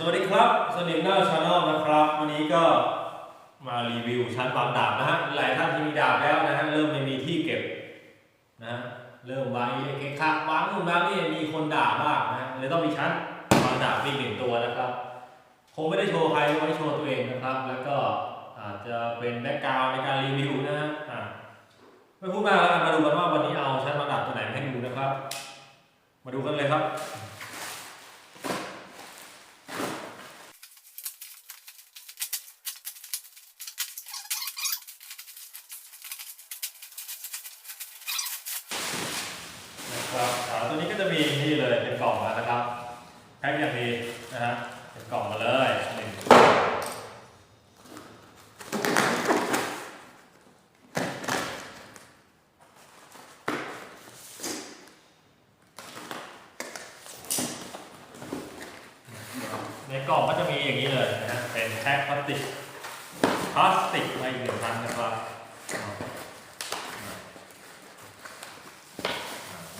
สวัสดีครับสนิมหน้าชาแนลนะครับ วันนี้ก็มารีวิวชั้นวางดาบนะฮะ หลายท่านที่มีดาบแล้วนะฮะ เริ่มไม่มีที่เก็บนะเริ่มวางเองค่ะวางนู่นวางนี่มีคนด่ามากนะเลยต้องมีชั้นวางดาบอีกหนึ่งตัวนะครับคงไม่ได้โชว์ใครไว้โชว์ตัวเองนะครับ แล้วก็อาจจะเป็นแบ็กกราวในการรีวิวนะฮะไม่พูดมากแล้วมาดูกันว่าวันนี้เอาชั้นวางดาบตัวไหนมาให้ดูนะครับ มาดูกันเลยครับ แพ็คอย่างดีนะฮะเป็นกล่องมาเลยหนึ่งในกล่องก็จะมีอย่างนี้เลยนะฮะเป็นแพ็คพลาสติกพลาสติกมาอีกหนึ่งพันนะครับ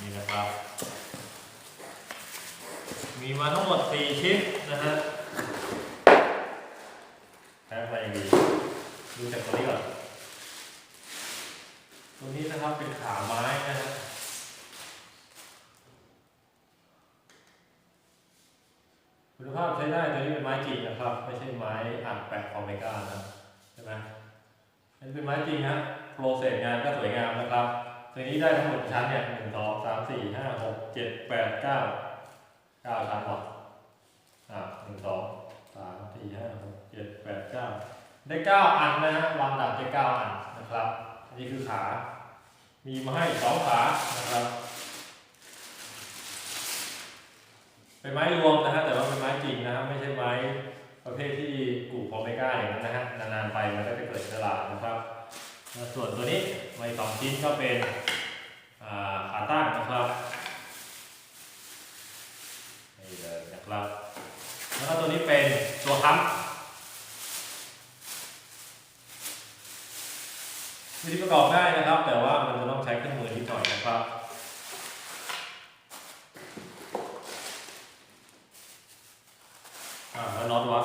นี่นะครับ มีมาทั้งหมด 4 ชิ้นนะฮะแพ็คมาอย่างดีดูจากตัวนี้ก่อน ตัวนี้นะครับเป็นขาไม้นะฮะคุณภาพใช้ได้ตัวนี้เป็นไม้จริงนะครับ ไม่ใช่ไม้อัดแปะฟอร์เมก้านะใช่ไหมอันนี้เป็นไม้จริงนะโปรเซสงานก็สวยงามนะครับตัวนี้ได้ทั้งหมดชั้นเนี่ยหนึ่งสองสามสี่ห้าหกเจ็ดแปดเก้า เก้าชั้นหมดอ่าหนึ่งสองสามสี่ห้าหกเจ็ดแปดเก้าได้เก้าอันนะฮะวางดับได้เก้าอันนะครับ อันนี้คือขา มีมาให้สองขานะครับ เป็นไม้รวมนะฮะแต่ว่าเป็นไม้จริงนะครับไม่ใช่ไม้ประเภทที่กลุ่มโอเมก้าอย่างนั้นนะฮะนานๆไปมันก็จะเกิดตลาดนะครับ ส่วนตัวนี้ไม้สองชิ้นก็เป็นอ่าขาตั้งนะครับนี่เลย นะครับ แล้วก็ตัวนี้เป็นตัวค้ำวิธีประกอบง่ายนะครับ แต่ว่ามันจะต้องใช้เครื่องมือที่หน่อยนะครับอ่าแล้วน็อตวะ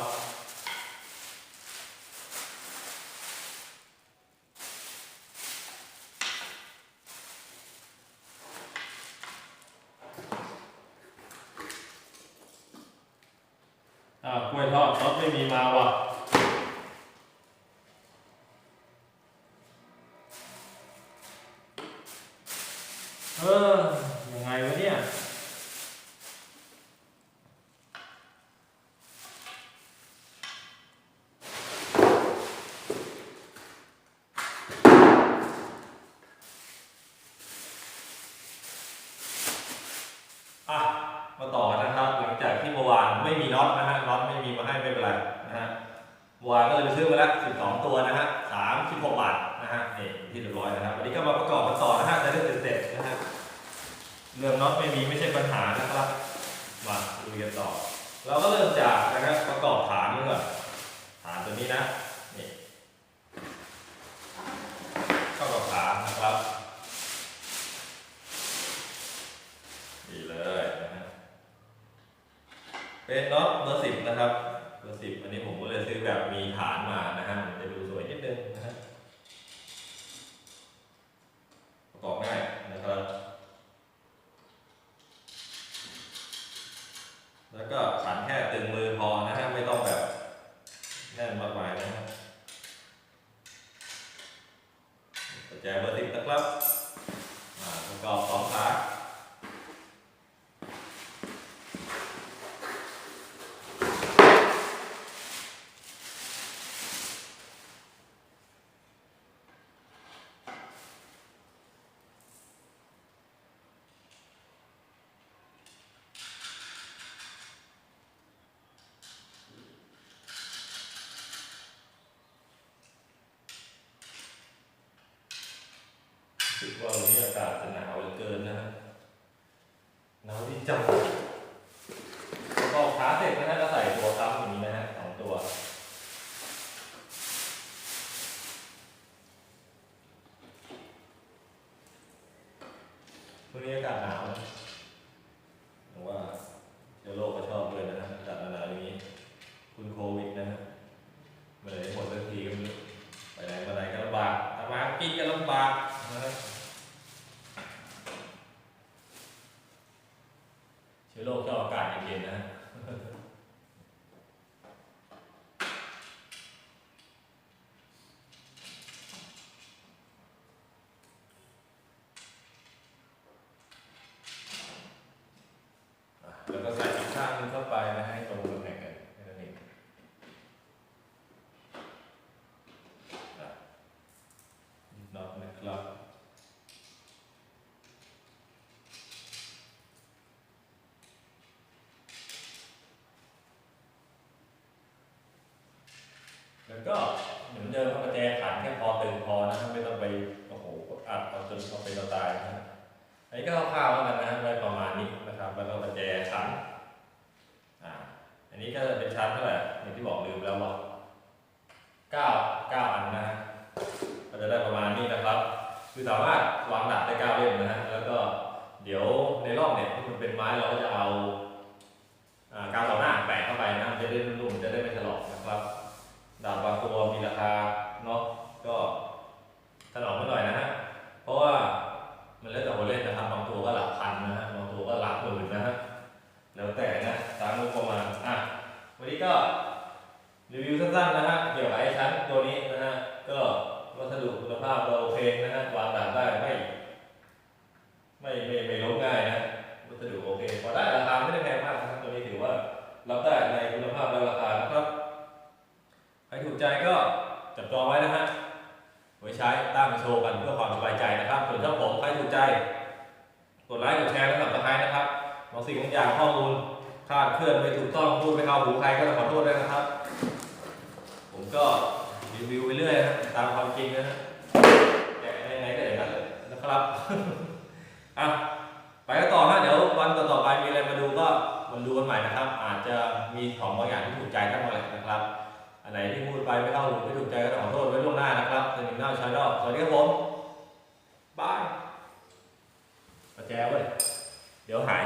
อ่ากล้วยทอดน็อตไม่มีมาว่ะเออยังไงวะเนี่ยอะมาต่อกันะครับ เมื่อวานไม่มีน็อตนะฮะน็อตไม่มีมาให้ไม่เป็นไรนะฮะเมื่อวานก็เลยไปซื้อมาแล้ว 12 ตัวนะฮะ36 บาทนะฮะนี่ที่เรียบร้อยนะครับวันนี้ก็มาประกอบกันต่อนะฮะในเรื่องเสร็จนะฮะเรื่องน็อตไม่มีไม่ใช่ปัญหานะครับมาดูกันต่อ เราก็เริ่มจากนะครับประกอบฐานก่อนฐานตัวนี้นะนี่เข้ากับฐานนะครับ นี่เลยนะฮะ เป็นน็อตเบอร์สิบนะครับ เบอร์สิบอันนี้ผมก็เลยซื้อแบบมีฐานมานะฮะมันจะดูสวยนิดนึงนะฮะประกอบง่ายนะครับ แล้วก็ขันแค่ตึงมือพอนะฮะไม่ต้องแบบแน่นมากมายนะฮะกุญแจเบอร์สิบนะครับอ่าประกอบสองขา รู้สึ กว่าวันนี้อากาศจะหนาวเหลือเกินนะฮะหนาวที่จังก็ขาเสร็จนะฮะก็ใส่ตัวซ้ำอย่างนี้นะฮะสองตัว วันนี้อากาศหนาวนะผมว่าเชื้อโรคก็ชอบเลยนะฮะอากาศหนาวๆอย่างนี้ เมันก็เหมือนเดิมครับประแจขันแค่พอตึงพอนะครับไม่ต้องไปโอ้โหกดอัด เอาเอาไปเราตายนะอันนี้ก็คร่าวๆแล้วกันนะได้ประมาณนี้นะครับแล้วก็ประแจชั้นอ่าอันนี้ก็จะเป็นชั้นเท่าไหร่อย่างที่บอกลืมแล้วว่าเก้าเก้าอันนะก็จะได้ประมาณนี้นะครับ คือสามารถวางหลักได้เก้าเล่มนะฮะแล้วก็เดี๋ยวในรอบเนี่ยที่มันเป็นไม้เราก็จะเอา อเคนะฮะวางดาบได้ไม่ไม่ไม่ไม่ล้มง่ายนะวัสดุโอเคพอได้ราคาไม่ได้แพงมากนะครับตัวนี้ถือว่ารับได้ในคุณภาพและราคานะครับใครถูกใจก็จับจองไว้นะฮะไว้ใช้ตั้งโชว์กันเพื่อความสบายใจนะครับส่วนถ้าผมใครถูกใจกดไลค์กดแชร์และสับสไครต์นะครับบางสิ่งบางอย่างข้อมูลคลาดเคลื่อนไม่ถูกต้องพูดไม่เข้าหูใครก็ต้องขอโทษด้วยนะครับ ผมก็รีวิวไปเรื่อยนะตามความจริงนะฮะยังไงก็อย่างนั้นเลยนะ ครับอะไปกันต่อฮะเดี๋ยววันต่อๆไปมีอะไรมาดูก็มาดูกันใหม่นะครับ อาจจะมีของบางอย่างที่ถูกใจทั้งหมดเลยนะครับอันไหนที่พูดไปไม่เข้าหูไม่ถูกใจก็ต้องขอโทษไว้ล่วงหน้านะครับสนิมหน้าชาแนลสวัสดีครับผมบายประแจเว้ยเดี๋ยวหาย